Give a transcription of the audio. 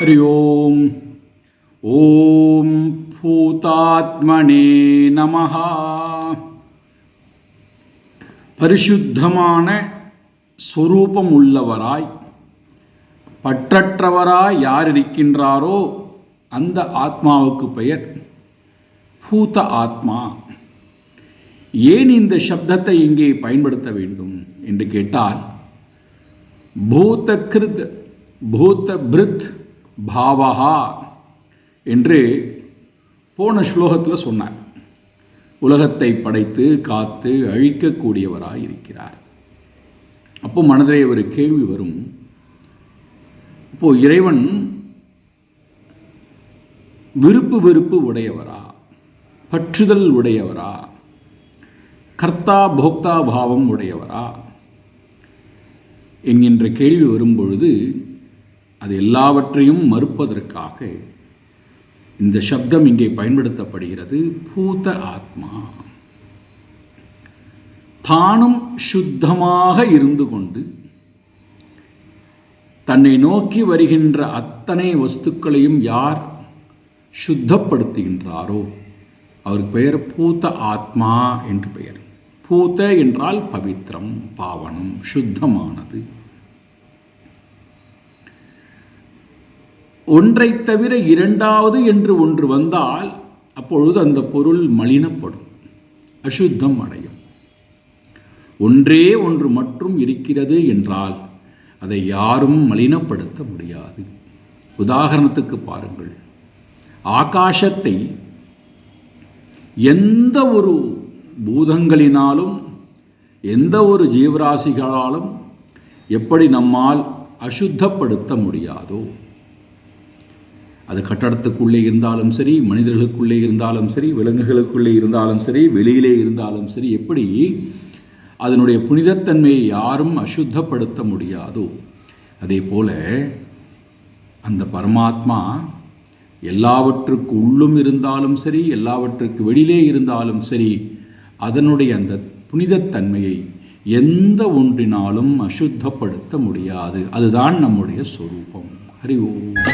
ஹரி ஓம் ஓம் பூதாத்மனே நமஹா பரிசுத்தமான ஸ்வரூபம் உள்ளவராய் பற்றற்றவராய் யார் இருக்கின்றாரோ அந்த ஆத்மாவுக்கு பெயர் பூத ஆத்மா. ஏன் இந்த சப்தத்தை இங்கே பயன்படுத்த வேண்டும் என்று கேட்டால் பூதகிருத் பூத பிருத் பாவகா என்று போன ஸ்லோகத்தில் சொன்னார். உலகத்தை படைத்து காத்து அழிக்கக்கூடியவராக இருக்கிறார் அப்போ மனதிலே ஒரு கேள்வி வரும். இப்போ இறைவன் விருப்பு வெறுப்பு உடையவரா? பற்றுதல் உடையவரா? கர்த்தா போக்தா பாவம் உடையவரா? என்கின்ற கேள்வி வரும்பொழுது அது எல்லாவற்றையும் மறுப்பதற்காக இந்த சப்தம் இங்கே பயன்படுத்தப்படுகிறது பூத ஆத்மா. தானும் சுத்தமாக இருந்து கொண்டு தன்னை நோக்கி வருகின்ற அத்தனை வஸ்துக்களையும் யார் சுத்தப்படுத்துகின்றாரோ? அவருக்கு பெயர் பூத்த ஆத்மா என்று பெயர். பூத்த என்றால் பவித்திரம் பாவனம் சுத்தமானது. ஒன்றை தவிர இரண்டாவது என்று ஒன்று வந்தால் அப்பொழுது அந்த பொருள் மலினப்படும் அசுத்தம் அடையும். ஒன்றே ஒன்று மட்டும் இருக்கிறது என்றால் அதை யாரும் மலினப்படுத்த முடியாது. உதாரணத்துக்கு பாருங்கள். ஆகாசத்தை எந்த ஒரு பூதங்களினாலும் எந்த ஒரு ஜீவராசிகளாலும் எப்படி நம்மால் அசுத்தப்படுத்த முடியாதோ அது கட்டடத்துக்குள்ளே இருந்தாலும் சரி மனிதர்களுக்குள்ளே இருந்தாலும் சரி விலங்குகளுக்குள்ளே இருந்தாலும் சரி வெளியிலே இருந்தாலும் சரி எப்படி அதனுடைய புனிதத்தன்மையை யாரும் அசுத்தப்படுத்த முடியாதோ அதே போல் அந்த பரமாத்மா எல்லாவற்றுக்கு உள்ளும் இருந்தாலும் சரி எல்லாவற்றுக்கு வெளியிலே இருந்தாலும் சரி அதனுடைய அந்த புனிதத்தன்மையை எந்த ஒன்றினாலும் அசுத்தப்படுத்த முடியாது. அதுதான் நம்முடைய சொரூபம். ஹரி ஓம்.